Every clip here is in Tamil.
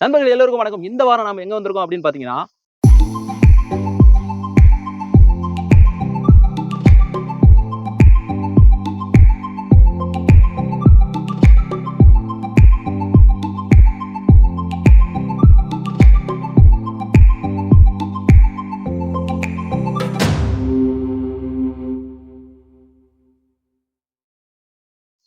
நண்பர்கள் எல்லோருக்கும் வணக்கம். இந்த வாரம் நாம எங்க வந்திருக்கோம் அப்படின்னு பாத்தீங்கன்னா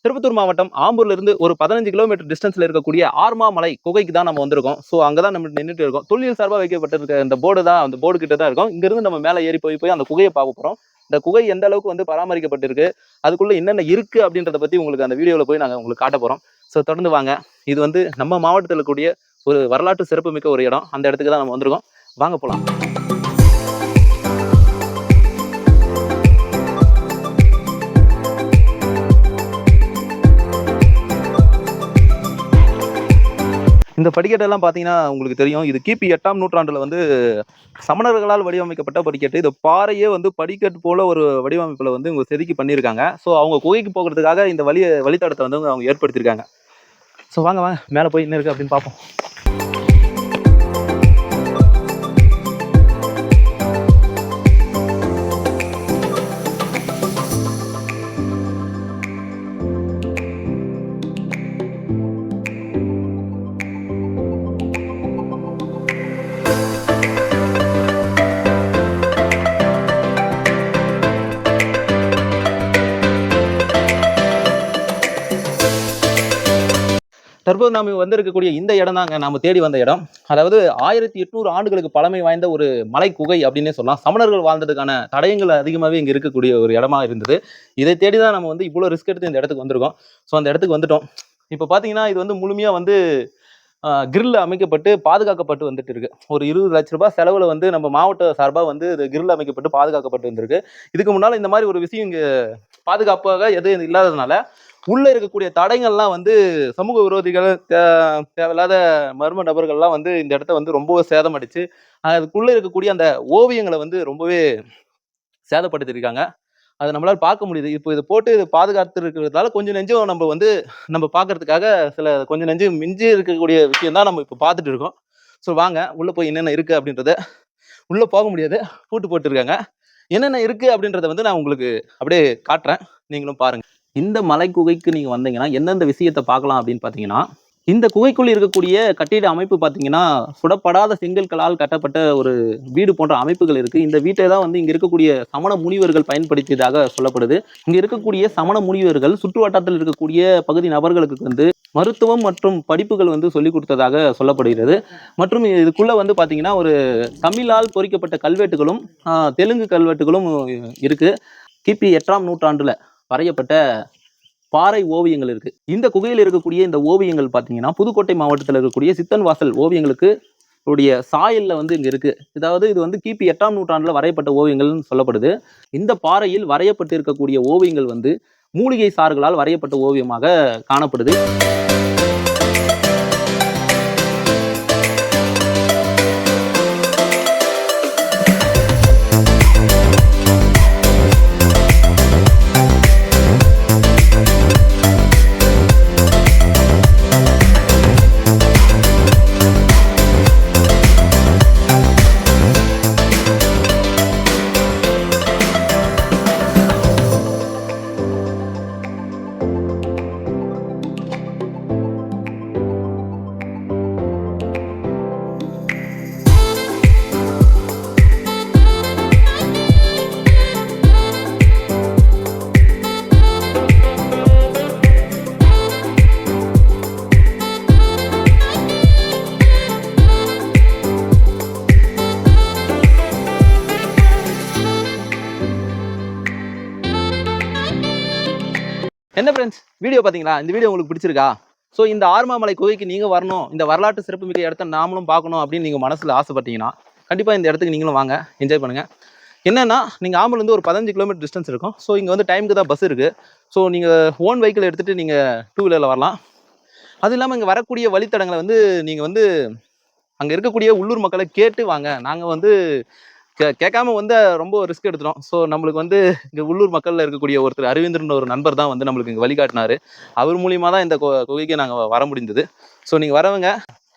திருப்பத்தூர் மாவட்டம் ஆம்பூர்ல இருந்து ஒரு பதினஞ்சு கிலோமீட்டர் டிஸ்டன்ஸ்ல இருக்கக்கூடிய ஆர்மா மலை குகைக்கு தான் நம்ம வந்திருக்கோம். ஸோ அங்கதான் நம்ம நின்றுட்டு இருக்கோம். தொழில் சார்பாக வைக்கப்பட்டிருக்க இந்த போர்டு தான் அந்த போர்டு கிட்ட தான் இருக்கும். இங்கிருந்து நம்ம மேலே ஏறி போய் போய் அந்த குகையை பார்க்க போறோம். இந்த குகை எந்த அளவுக்கு வந்து பராமரிக்கப்பட்டிருக்கு அதுக்குள்ள என்னென்ன இருக்கு அப்படின்றத பத்தி உங்களுக்கு அந்த வீடியோவில் போய் நாங்கள் உங்களுக்கு காட்ட போறோம். ஸோ தொடர்ந்து வாங்க. இது வந்து நம்ம மாவட்டத்தில் இருக்கக்கூடிய ஒரு வரலாற்று சிறப்புமிக்க ஒரு இடம். அந்த இடத்துக்கு தான் நம்ம வந்திருக்கோம். வாங்க போலாம். இந்த படிக்கட்டெல்லாம் பார்த்தீங்கன்னா உங்களுக்கு தெரியும். இது கிபி எட்டாம் நூற்றாண்டில் வந்து சமணர்களால் வடிவமைக்கப்பட்ட படிக்கட்டு. இது பாறையே வந்து படிக்கட்டு போல ஒரு வடிவமைப்பில் வந்து இவங்க செதுக்கி பண்ணியிருக்காங்க. ஸோ அவங்க குகைக்கு போகிறதுக்காக இந்த வழி வழித்தடத்தை வந்து அவங்க ஏற்படுத்தியிருக்காங்க. ஸோ வாங்க வாங்க. மேலே போய் என்ன இருக்குது அப்படின்னு பார்ப்போம். தற்போது நாம் வந்திருக்கக்கூடிய இந்த இடம் தாங்க. நாம் தேடி வந்த இடம். அதாவது ஆயிரத்தி எட்நூறு ஆண்டுகளுக்கு பழமை வாய்ந்த ஒரு மலை குகை அப்படின்னே சொல்லலாம். சமணர்கள் வாழ்ந்ததுக்கான தடயங்கள் அதிகமாகவே இங்கே இருக்கக்கூடிய ஒரு இடமா இருந்தது. இதை தேடி தான் நம்ம வந்து இவ்வளோ ரிஸ்க் எடுத்து இந்த இடத்துக்கு வந்திருக்கோம். ஸோ அந்த இடத்துக்கு வந்துட்டோம். இப்போ பார்த்தீங்கன்னா இது வந்து முழுமையாக வந்து கிரில் அமைக்கப்பட்டு பாதுகாக்கப்பட்டு வந்துட்டு இருக்கு. ஒரு இருபது லட்ச ரூபாய் செலவில் வந்து நம்ம மாவட்ட சார்பாக வந்து இது கிரில் அமைக்கப்பட்டு பாதுகாக்கப்பட்டு வந்திருக்கு. இதுக்கு முன்னால் இந்த மாதிரி ஒரு விஷயம் இங்கே பாதுகாப்பாக எதுவும் இல்லாததுனால உள்ள இருக்கக்கூடிய தடைகள்லாம் வந்து சமூக விரோதிகள் தே- தேவையில்லாத மர்ம நபர்கள்லாம் வந்து இந்த இடத்த வந்து ரொம்பவே சேதமடிச்சு அதுக்குள்ள இருக்கக்கூடிய அந்த ஓவியங்களை வந்து ரொம்பவே சேதப்படுத்திருக்காங்க அதை நம்மளால பார்க்க முடியுது. இப்போ இதை போட்டு இதை பாதுகாத்து இருக்கிறதால கொஞ்சம் நெஞ்சும் நம்ம வந்து நம்ம பார்க்கறதுக்காக சில கொஞ்சம் நெஞ்சு மிஞ்சி இருக்கக்கூடிய விஷயம் தான் நம்ம இப்போ பார்த்துட்டு இருக்கோம். ஸோ வாங்க உள்ளே போய் என்னென்ன இருக்குது அப்படின்றத உள்ளே போக முடியாது. பூட்டு போட்டுருக்காங்க. என்னென்ன இருக்குது அப்படின்றத வந்து நான் உங்களுக்கு அப்படியே காட்டுறேன். நீங்களும் பாருங்கள் இந்த மலை குகைக்கு நீங்கள் வந்தீங்கன்னா எந்தெந்த விஷயத்தை பார்க்கலாம் அப்படின்னு பார்த்தீங்கன்னா இந்த குகைக்குள் இருக்கக்கூடிய கட்டிட அமைப்பு பார்த்தீங்கன்னா சுடப்படாத செங்கற்களால் கட்டப்பட்ட ஒரு வீடு போன்ற அமைப்புகள் இருக்குது இந்த வீட்டை தான் வந்து இங்கே இருக்கக்கூடிய சமண முனிவர்கள் பயன்படுத்தியதாக சொல்லப்படுது. இங்கே இருக்கக்கூடிய சமண முனிவர்கள் சுற்றுவட்டாரத்தில் இருக்கக்கூடிய பகுதி நபர்களுக்கு வந்து மருத்துவம் மற்றும் படிப்புகள் வந்து சொல்லிக் கொடுத்ததாக சொல்லப்படுகிறது. மற்றும் இதுக்குள்ளே வந்து பார்த்திங்கன்னா ஒரு தமிழால் பொறிக்கப்பட்ட கல்வெட்டுகளும் தெலுங்கு கல்வெட்டுகளும் இருக்குது கிபி எட்டாம் நூற்றாண்டில் வரையப்பட்ட பாறை ஓவியங்கள் இருக்கு. இந்த குகையில் இருக்கக்கூடிய இந்த ஓவியங்கள் பார்த்தீங்கன்னா புதுக்கோட்டை மாவட்டத்தில் இருக்கக்கூடிய சித்தன் வாசல் ஓவியங்களுக்கு உடைய சாயல்ல வந்து இங்கே இருக்கு. அதாவது இது வந்து கிபி எட்டாம் நூற்றாண்டில் வரையப்பட்ட ஓவியங்கள்னு சொல்லப்படுது. இந்த பாறையில் வரையப்பட்டு இருக்கக்கூடிய ஓவியங்கள் வந்து மூலிகை சாறுகளால் வரையப்பட்ட ஓவியமாக காணப்படுது. என்ன ஃப்ரெண்ட்ஸ் வீடியோ பார்த்தீங்களா இந்த வீடியோ உங்களுக்கு பிடிச்சிருக்கா? ஸோ இந்த ஆர்மாமலை குகைக்கு நீங்கள் வரணும். இந்த வரலாற்று சிறப்புமிக்க இடத்த நாமளும் பார்க்கணும் அப்படின்னு நீங்கள் மனசில் ஆசைப்பட்டீங்கன்னா கண்டிப்பாக இந்த இடத்துக்கு நீங்களும் வாங்க. என்ஜாய் பண்ணுங்கள் என்னென்னா நீங்கள் ஆம்பூர்லேருந்து ஒரு பதினஞ்சு கிலோமீட்டர் டிஸ்டன்ஸ் இருக்கும். ஸோ இங்கே வந்து டைமுக்கு தான் பஸ் இருக்குது ஸோ நீங்கள் ஓன் வெஹிக்கிள் எடுத்துகிட்டு நீங்கள் டூ வீலரில் வரலாம். அது இல்லாமல் இங்கே வரக்கூடிய வழித்தடங்களை வந்து நீங்கள் வந்து அங்கே இருக்கக்கூடிய உள்ளூர் மக்களை கேட்டு வாங்க. நாங்கள் வந்து கேட்காம வந்து ரொம்ப ரிஸ்க் எடுத்துடும் ஸோ நம்மளுக்கு வந்து இங்கே உள்ளூர் மக்களில் இருக்கக்கூடிய ஒருத்தர் அரவிந்தர்னு ஒரு நண்பர் தான் வந்து நம்மளுக்கு இங்கே வழிகாட்டினாரு. அவர் மூலியமாக தான் இந்த குகைக்கு நாங்கள் வர முடிந்தது. ஸோ நீங்கள் வரவங்க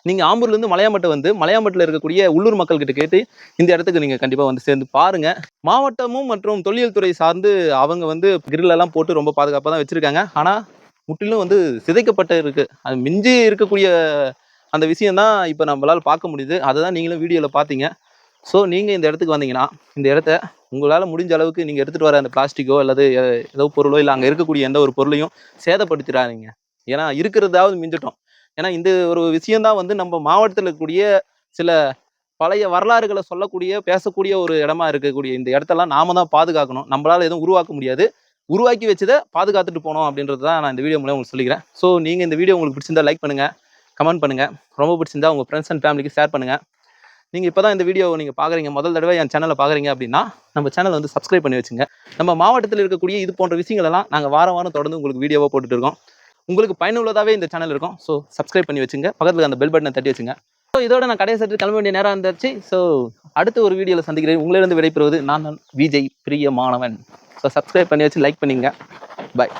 நீங்கள் ஆம்பூர்லேருந்து மலையாம்பட்டை வந்து மலையாம்பட்டில் இருக்கக்கூடிய உள்ளூர் மக்கள்கிட்ட கேட்டு இந்த இடத்துக்கு நீங்கள் கண்டிப்பாக வந்து சேர்ந்து பாருங்கள் மாவட்டமும் மற்றும் தொல்லியல் துறை சார்ந்து அவங்க வந்து கிரில்லெல்லாம் போட்டு ரொம்ப பாதுகாப்பாக தான் வச்சுருக்காங்க. ஆனால் முற்றிலும் வந்து சிதைக்கப்பட்ட இருக்குது அது மிஞ்சி இருக்கக்கூடிய அந்த விஷயம் தான் இப்போ நம்மளால் பார்க்க முடியுது. அதை தான் நீங்களும் வீடியோவில் பார்த்தீங்க. ஸோ நீங்கள் இந்த இடத்துக்கு வந்தீங்கன்னா இந்த இடத்த உங்களால் முடிஞ்ச அளவுக்கு நீங்கள் எடுத்துகிட்டு வர அந்த பிளாஸ்டிக்கோ அல்லது ஏதோ பொருளோ இல்லை அங்கே இருக்கக்கூடிய எந்த ஒரு பொருளையும் சேதப்படுத்திடாதீங்க. ஏன்னா இருக்கிறதாவது மிஞ்சிட்டோம். ஏன்னா இந்த ஒரு விஷயம்தான் வந்து நம்ம மாவட்டத்தில் இருக்கக்கூடிய சில பழைய வரலாறுகளை சொல்லக்கூடிய பேசக்கூடிய ஒரு இடமா இருக்கக்கூடிய இந்த இடத்தெல்லாம் நாம தான் பாதுகாக்கணும். நம்மளால் எதுவும் உருவாக்க முடியாது. உருவாக்கி வச்சதை பாதுகாத்துட்டு போனோம் அப்படின்றது தான் நான் இந்த வீடியோ மூலம் உங்களுக்கு சொல்லிக்கிறேன். ஸோ நீங்கள் இந்த வீடியோ உங்களுக்கு பிடிச்சிருந்தா லைக் பண்ணுங்கள் கமெண்ட் பண்ணுங்கள் ரொம்ப பிடிச்சிருந்தா உங்கள் ஃப்ரெண்ட்ஸ் அண்ட் ஃபேமிலிக்கு ஷேர் பண்ணுங்கள் நீங்கள் இப்போ தான் இந்த வீடியோ நீங்கள் பார்க்குறீங்க முதல் தடவை என் சேனலை பார்க்குறீங்க அப்படின்னா நம்ம சேனலை வந்து சப்ஸ்கிரைப் பண்ணி வச்சுங்க. நம்ம மாவட்டத்தில் இருக்கக்கூடிய இது போன்ற விஷயங்களெல்லாம் நாங்கள் வாரம் வாரம் தொடர்ந்து உங்களுக்கு வீடியோவாக போட்டுட்டு இருக்கோம். உங்களுக்கு பயனுள்ளதாகவே இந்த சேனல் இருக்கும். ஸோ சப்ஸ்கிரைப் பண்ணி வச்சுங்க. பக்கத்தில் அந்த பெல் பட்டனை தட்டி வச்சுங்க. ஸோ இதோட நான் கடைசி சற்று கிளம்ப வேண்டிய நேரம் இருந்துச்சு ஸோ அடுத்த ஒரு வீடியோவில் சந்திக்கிறேன். உங்களிலிருந்து விடைபெறுவது நான் தான் விஜய் பிரியமானவன். ஸோ சப்ஸ்கிரைப் பண்ணி வச்சு லைக் பண்ணிங்க. பாய்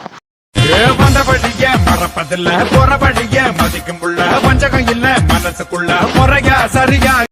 வந்தபடிய மறப்பதில்ல. போறபடிய மதிக்கும் உள்ள. பஞ்சகம் இல்ல மனசுக்குள்ள. முறையா சரியா